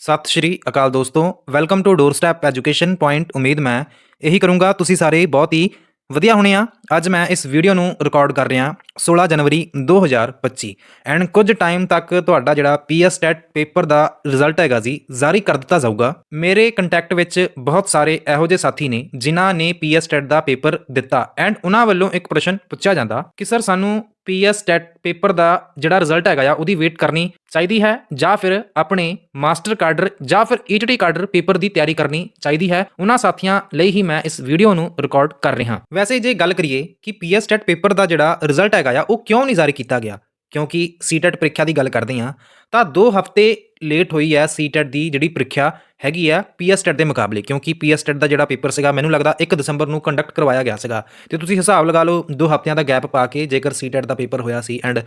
ਸਤਿ ਸ਼੍ਰੀ ਅਕਾਲ ਦੋਸਤੋ welcome to door step education point ਉਮੀਦ ਮੈਂ ਇਹੀ ਕਰੂੰਗਾ, ਤੁਸੀਂ ਸਾਰੇ ਬਹੁਤ ਹੀ ਵਧੀਆ ਹੋਣੇ ਆ। ਅੱਜ ਮੈਂ ਇਸ ਵੀਡੀਓ ਨੂੰ ਰਿਕਾਰਡ ਕਰ ਰਿਹਾ 16 ਜਨਵਰੀ 2025 ਐਂਡ ਕੁਝ ਟਾਈਮ ਤੱਕ ਤੁਹਾਡਾ ਜਿਹੜਾ ਪੀਐਸ ਟੈਟ ਪੇਪਰ ਦਾ ਰਿਜ਼ਲਟ ਹੈਗਾ ਜੀ, ਜਾਰੀ ਕਰ ਦਿੱਤਾ ਜਾਊਗਾ। ਮੇਰੇ ਕੰਟੈਕਟ ਵਿੱਚ ਬਹੁਤ ਸਾਰੇ ਇਹੋ ਜਿਹੇ ਸਾਥੀ ਨੇ, ਜਿਨ੍ਹਾਂ ਨੇ ਪੀਐਸ ਟੈਟ ਦਾ ਪੇਪਰ ਦਿੱਤਾ। ਐਂਡ ਉਹਨਾਂ ਵੱਲੋਂ ਇੱਕ ਪ੍ਰਸ਼ਨ ਪੁੱਛਿਆ ਜਾਂਦਾ ਕਿ ਸਰ ਸਾਨੂੰ ਪੀਐਸ ਟੈਟ ਪੇਪਰ ਦਾ ਜਿਹੜਾ ਰਿਜ਼ਲਟ ਹੈਗਾ ਆ, ਉਹਦੀ ਵੇਟ ਕਰਨੀ ਚਾਹੀਦੀ ਹੈ ਜਾਂ ਫਿਰ ਆਪਣੇ ਮਾਸਟਰ ਕਾਡਰ ਜਾਂ ਫਿਰ ਈਟੀਟੀ ਕਾਡਰ ਪੇਪਰ ਦੀ ਤਿਆਰੀ ਕਰਨੀ ਚਾਹੀਦੀ ਹੈ। ਉਹਨਾਂ ਸਾਥੀਆਂ ਲਈ ਹੀ ਮੈਂ ਇਸ ਵੀਡੀਓ ਨੂੰ ਰਿਕਾਰਡ ਕਰ ਰਿਹਾ। ਵੈਸੇ ਜੇ ਗੱਲ ਕਰੀਏ ਕਿ ਪੀਐਸ ਟੈਟ ਪੇਪਰ ਦਾ ਜਿਹੜਾ ਰਿਜ਼ਲਟ ਹੈਗਾ ਆ, ਉਹ ਕਿਉਂ ਨਹੀਂ ਜਾਰੀ ਕੀਤਾ ਗਿਆ? ਕਿਉਂਕਿ ਸੀਟੈਟ ਪ੍ਰੀਖਿਆ ਦੀ ਗੱਲ ਕਰਦੇ ਹਾਂ ਤਾਂ 2 ਹਫ਼ਤੇ ਲੇਟ ਹੋਈ ਹੈ ਸੀਟੈਟ ਦੀ ਜਿਹੜੀ ਪ੍ਰੀਖਿਆ ਹੈਗੀ ਆ ਪੀਐਸ ਟੈਟ ਦੇ ਮੁਕਾਬਲੇ, ਕਿਉਂਕਿ ਪੀਐਸ ਟੈਟ ਦਾ ਜਿਹੜਾ ਪੇਪਰ ਸੀਗਾ, ਮੈਨੂੰ ਲੱਗਦਾ 1 ਦਸੰਬਰ ਨੂੰ ਕੰਡਕਟ ਕਰਵਾਇਆ ਗਿਆ ਸੀਗਾ। ਤੇ ਤੁਸੀਂ ਹਿਸਾਬ ਲਗਾ ਲਓ 2 ਹਫ਼ਤਿਆਂ ਦਾ ਗੈਪ ਪਾ ਕੇ ਜੇਕਰ ਸੀਟੈਟ ਦਾ ਪੇਪਰ ਹੋਇਆ ਸੀ ਐਂਡ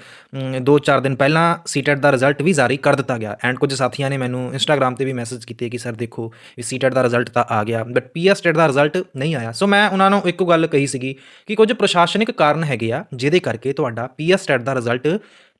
2-4 ਦਿਨ ਪਹਿਲਾਂ ਸੀਟੈਟ ਦਾ ਰਿਜ਼ਲਟ ਵੀ ਜਾਰੀ ਕਰ ਦਿੱਤਾ ਗਿਆ। ਐਂਡ ਕੁਝ ਸਾਥੀਆਂ ਨੇ ਮੈਨੂੰ ਇੰਸਟਾਗ੍ਰam ਤੇ ਵੀ ਮੈਸੇਜ ਕੀਤੇ ਕਿ ਸਰ ਦੇਖੋ ਇਹ ਸੀਟੈਟ ਦਾ ਰਿਜ਼ਲਟ ਤਾਂ ਆ ਗਿਆ ਬਟ ਪੀਐਸ ਟੈਟ ਦਾ ਰਿਜ਼ਲਟ ਨਹੀਂ ਆਇਆ। ਸੋ ਮੈਂ ਉਹਨਾਂ ਨੂੰ ਇੱਕੋ ਗੱਲ ਕਹੀ ਸੀਗੀ ਕਿ ਕੁਝ ਪ੍ਰਸ਼ਾਸਨਿਕ ਕਾਰਨ ਹੈਗੇ ਆ, ਜਿਹਦੇ ਕਰਕੇ ਤੁਹਾਡਾ ਪੀਐਸ ਟੈਟ ਦਾ ਰਿਜ਼ਲਟ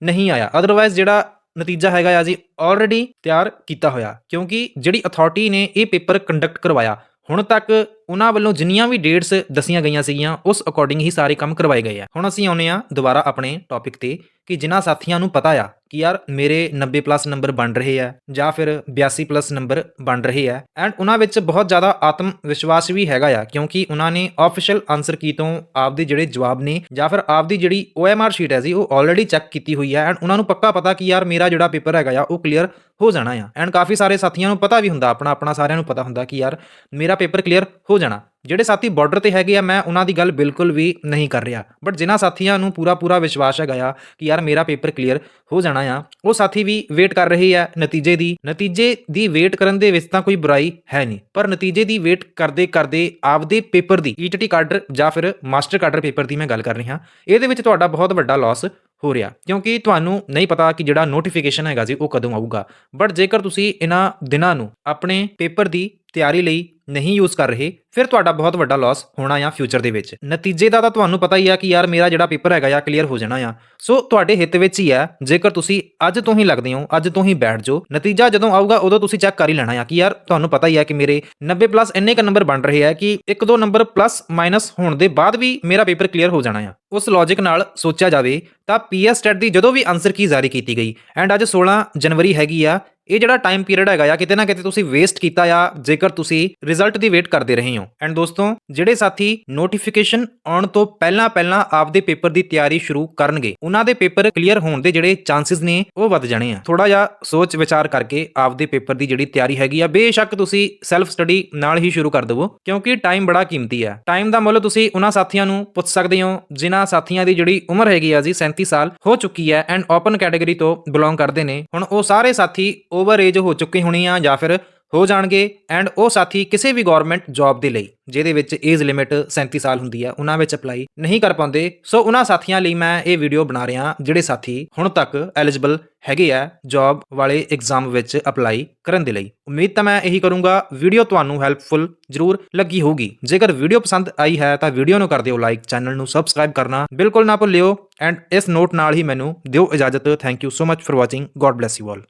ਨਹੀਂ ਆਇਆ। ਅਦਰਵਾਈਜ਼ ਜਿਹੜਾ ਨਤੀਜਾ ਹੈਗਾ ਆ ਜੀ ਆਲਰੇਡੀ ਤਿਆਰ ਕੀਤਾ ਹੋਇਆ, ਕਿਉਂਕਿ ਜਿਹੜੀ ਅਥਾਰਟੀ ਨੇ ਇਹ ਪੇਪਰ ਕੰਡਕਟ ਕਰਵਾਇਆ, ਹੁਣ ਤੱਕ ਉਹਨਾਂ ਵੱਲੋਂ ਜਿੰਨੀਆਂ ਵੀ ਡੇਟਸ ਦਸੀਆਂ ਗਈਆਂ ਸੀਗੀਆਂ, ਉਸ ਅਕੋਰਡਿੰਗ ਹੀ ਸਾਰੇ ਕੰਮ ਕਰਵਾਏ ਗਏ ਆ। ਹੁਣ ਅਸੀਂ ਆਉਨੇ ਆ ਦੁਬਾਰਾ ਆਪਣੇ ਟੌਪਿਕ ਤੇ, ਕਿ ਜਿਨ੍ਹਾਂ ਸਾਥੀਆਂ ਨੂੰ ਪਤਾ ਆ ਕਿ ਯਾਰ ਮੇਰੇ 90 ਪਲੱਸ ਨੰਬਰ ਬਣ ਰਹੇ ਆ ਜਾਂ ਫਿਰ 82 ਪਲੱਸ ਨੰਬਰ ਬਣ ਰਹੇ ਆ। ਐਂਡ ਉਹਨਾਂ ਵਿੱਚ ਬਹੁਤ ਜ਼ਿਆਦਾ ਆਤਮ ਵਿਸ਼ਵਾਸ ਵੀ ਹੈਗਾ ਆ, ਕਿਉਂਕਿ ਉਹਨਾਂ ਨੇ ਆਫੀਸ਼ੀਅਲ ਆਨਸਰ ਕੀ ਤੋਂ ਆਪਦੇ ਜਿਹੜੇ ਜਵਾਬ ਨੇ ਜਾਂ ਫਿਰ ਆਪਦੀ ਜਿਹੜੀ OMR ਸ਼ੀਟ ਹੈ ਜੀ, ਉਹ ਆਲਰੇਡੀ ਚੈੱਕ ਕੀਤੀ ਹੋਈ ਹੈ ਐਂਡ ਉਹਨਾਂ ਨੂੰ ਪੱਕਾ ਪਤਾ ਕਿ ਯਾਰ ਮੇਰਾ ਜਿਹੜਾ ਪੇਪਰ ਹੈਗਾ ਆ, ਉਹ ਕਲੀਅਰ ਹੋ ਜਾਣਾ ਆ। ਐਂਡ ਕਾਫੀ ਸਾਰੇ ਸਾਥੀਆਂ ਨੂੰ ਪਤਾ ਵੀ ਹੁੰਦਾ, ਆਪਣਾ ਆਪਣਾ ਸਾਰਿਆਂ ਨੂੰ ਪਤਾ ਹੁੰਦਾ ਕਿ ਯਾਰ ਮੇਰਾ ਪੇਪਰ ਕਲੀਅਰ ਹੋ ਜਾਣਾ। ਜਿਹੜੇ ਸਾਥੀ ਬਾਰਡਰ ਤੇ ਹੈਗੇ ਆ, ਮੈਂ ਉਹਨਾਂ ਦੀ ਗੱਲ ਬਿਲਕੁਲ ਵੀ ਨਹੀਂ ਕਰ ਰਿਹਾ। ਬਟ ਜਿਨ੍ਹਾਂ ਸਾਥੀਆਂ ਨੂੰ ਪੂਰਾ ਪੂਰਾ ਵਿਸ਼ਵਾਸ ਹੈਗਾ ਆ ਕਿ ਯਾਰ ਮੇਰਾ ਪੇਪਰ ਕਲੀਅਰ ਹੋ ਜਾਣਾ ਆ, ਉਹ ਸਾਥੀ ਵੀ ਵੇਟ ਕਰ ਰਹੇ ਆ ਨਤੀਜੇ ਦੀ। ਨਤੀਜੇ ਦੀ ਵੇਟ ਕਰਨ ਦੇ ਵਿੱਚ ਤਾਂ ਕੋਈ ਬੁਰਾਈ ਹੈ ਨਹੀਂ। ਪਰ ਨਤੀਜੇ ਦੀ ਵੇਟ ਕਰਦੇ ਕਰਦੇ ਆਪਦੇ ਪੇਪਰ ਦੀ ਈਟੀਟੀ ਕਾਡਰ ਜਾਂ ਫਿਰ ਮਾਸਟਰ ਕਾਡਰ ਪੇਪਰ ਦੀ ਮੈਂ ਗੱਲ ਕਰ ਰਿਹਾ। ਇਹਦੇ ਵਿੱਚ ਤੁਹਾਡਾ ਬਹੁਤ ਵੱਡਾ ਲਾਸ ਹੋ ਰਿਹਾ। ਕਿਉਂਕਿ ਤੁਹਾਨੂੰ ਨਹੀਂ ਪਤਾ ਕਿ ਜਿਹੜਾ ਨੋਟੀਫਿਕੇਸ਼ਨ ਹੈਗਾ ਜੀ, ਉਹ ਕਦੋਂ ਆਊਗਾ। ਬਟ ਜੇਕਰ ਤੁਸੀਂ ਇਹਨਾਂ ਦਿਨਾਂ ਨੂੰ ਆਪਣੇ ਪੇਪਰ ਦੀ ਤਿਆਰੀ ਲਈ ਨਹੀਂ ਯੂਜ਼ ਕਰ ਰਹੇ ਫਿਰ ਤੁਹਾਡਾ ਬਹੁਤ ਵੱਡਾ ਲਾਸ ਹੋਣਾ ਆ ਫਿਊਚਰ ਦੇ ਵਿੱਚ। ਨਤੀਜੇ ਦਾ ਤਾਂ ਤੁਹਾਨੂੰ ਪਤਾ ਹੀ ਆ ਕਿ ਯਾਰ ਮੇਰਾ ਜਿਹੜਾ ਪੇਪਰ ਹੈਗਾ ਆ ਕਲੀਅਰ ਹੋ ਜਾਣਾ ਆ। ਸੋ ਤੁਹਾਡੇ ਹਿੱਤ ਵਿੱਚ ਹੀ ਆ, ਜੇਕਰ ਤੁਸੀਂ ਅੱਜ ਤੋਂ ਹੀ ਲੱਗਦੇ ਹੋ, ਅੱਜ ਤੋਂ ਹੀ ਬੈਠ ਜਾਓ, ਨਤੀਜਾ ਜਦੋਂ ਆਊਗਾ ਉਦੋਂ ਤੁਸੀਂ ਚੈੱਕ ਕਰ ਹੀ ਲੈਣਾ ਆ ਕਿ ਯਾਰ ਤੁਹਾਨੂੰ ਪਤਾ ਹੀ ਆ ਕਿ ਮੇਰੇ 90 ਪਲੱਸ ਇੰਨੇ ਕ ਨੰਬਰ ਬਣ ਰਹੇ ਆ ਕਿ ਇੱਕ ਦੋ ਨੰਬਰ ਪਲੱਸ ਮਾਈਨਸ ਹੋਣ ਦੇ ਬਾਅਦ ਵੀ ਮੇਰਾ ਪੇਪਰ ਕਲੀਅਰ ਹੋ ਜਾਣਾ ਆ। ਉਸ ਲੌਜੀਕ ਨਾਲ ਸੋਚਿਆ ਜਾਵੇ ਤਾਂ ਪੀਐਸ ਟੈਟ ਦੀ ਜਦੋਂ ਵੀ ਆਨਸਰ ਕੀ ਜਾਰੀ ਕੀਤੀ ਗਈ ਐਂਡ ਅੱਜ 16 ਜਨਵਰੀ ਹੈਗੀ ਆ, ਇਹ ਜਿਹੜਾ ਟਾਈਮ ਪੀਰੀਅਡ ਹੈਗਾ ਆ, ਕਿਤੇ ਨਾ ਕਿਤੇ ਤੁਸੀਂ ਵੇਸਟ ਕੀਤਾ ਆ, ਜੇਕਰ ਤੁਸੀਂ ਰਿਜ਼ਲਟ ਦੀ ਵੇਟ ਕਰਦੇ ਰਹੇ ਹੋ। ਹੋ। ਐਂਡ ਦੋਸਤੋ, ਜਿਹੜੇ ਸਾਥੀ ਨੋਟੀਫਿਕੇਸ਼ਨ ਆਉਣ ਤੋਂ ਪਹਿਲਾਂ ਪਹਿਲਾਂ ਆਪਦੇ ਪੇਪਰ ਦੀ ਤਿਆਰੀ ਸ਼ੁਰੂ ਕਰਨਗੇ, ਉਹਨਾਂ ਦੇ ਪੇਪਰ ਕਲੀਅਰ ਹੋਣ ਦੇ ਜਿਹੜੇ ਚਾਂਸਸ ਨੇ, ਉਹ ਵੱਧ ਜਾਣੇ ਆ। ਥੋੜਾ ਜਿਹਾ ਸੋਚ ਵਿਚਾਰ ਕਰਕੇ ਆਪਦੇ ਪੇਪਰ ਦੀ ਜਿਹੜੀ ਤਿਆਰੀ ਹੈਗੀ ਆ, ਬੇਸ਼ੱਕ ਤੁਸੀਂ ਸੈਲਫ ਸਟੱਡੀ ਨਾਲ ਹੀ ਸ਼ੁਰੂ ਕਰ ਦਿਵੋ, ਕਿਉਂਕਿ ਟਾਈਮ ਬੜਾ ਕੀਮਤੀ ਆ। ਟਾਈਮ ਦਾ ਮੁੱਲ ਤੁਸੀਂ ਉਹਨਾਂ ਸਾਥੀਆਂ ਨੂੰ ਪੁੱਛ ਸਕਦੇ ਹੋ, ਜਿਨ੍ਹਾਂ ਸਾਥੀਆਂ ਦੀ ਜਿਹੜੀ ਉਮਰ ਹੈਗੀ ਆ ਜੀ 37 ਸਾਲ ਹੋ ਚੁੱਕੀ ਹੈ ਐਂਡ ਓਪਨ ਕੈਟਾਗਰੀ ਤੋਂ ਬਿਲੋਂਗ ਕਰਦੇ ਨੇ। ਹੁਣ ਉਹ ਸਾਰੇ ਸਾਥੀ ਓਵਰ ਏਜ ਹੋ ਚੁੱਕੇ ਹੋਣੇ ਆ ਜਾਂ ਫਿਰ ਹੋ ਜਾਣਗੇ ਐਂਡ ਉਹ ਸਾਥੀ ਕਿਸੇ ਵੀ ਗਵਰਨਮੈਂਟ ਜੌਬ ਦੇ ਲਈ, ਜਿਹਦੇ ਵਿੱਚ ਏਜ ਲਿਮਿਟ 37 ਸਾਲ ਹੁੰਦੀ ਆ, ਉਹਨਾਂ ਵਿੱਚ ਅਪਲਾਈ ਨਹੀਂ ਕਰ ਪਾਉਂਦੇ। ਸੋ ਉਹਨਾਂ ਸਾਥੀਆਂ ਲਈ ਮੈਂ ਇਹ ਵੀਡੀਓ ਬਣਾ ਰਿਹਾ, ਜਿਹੜੇ ਸਾਥੀ ਹੁਣ ਤੱਕ ਐਲੀਜੀਬਲ ਹੈਗੇ ਆ ਜੌਬ ਵਾਲੇ ਐਗਜ਼ਾਮ ਵਿੱਚ ਅਪਲਾਈ ਕਰਨ ਦੇ ਲਈ। ਉਮੀਦ ਤਾਂ ਮੈਂ ਇਹੀ ਕਰੂੰਗਾ ਵੀਡੀਓ ਤੁਹਾਨੂੰ ਹੈਲਪਫੁਲ ਜ਼ਰੂਰ ਲੱਗੀ ਹੋਊਗੀ। ਜੇਕਰ ਵੀਡੀਓ ਪਸੰਦ ਆਈ ਹੈ, ਤਾਂ ਵੀਡੀਓ ਨੂੰ ਕਰ ਦਿਓ ਲਾਈਕ ਚੈਨਲ ਨੂੰ ਸਬਸਕ੍ਰਾਈਬ ਕਰਨਾ ਬਿਲਕੁਲ ਨਾ ਭੁੱਲਿਓ। ਐਂਡ ਇਸ ਨੋਟ ਨਾਲ ਹੀ ਮੈਨੂੰ ਦਿਓ ਇਜਾਜ਼ਤ। Thank you so much for watching God bless you all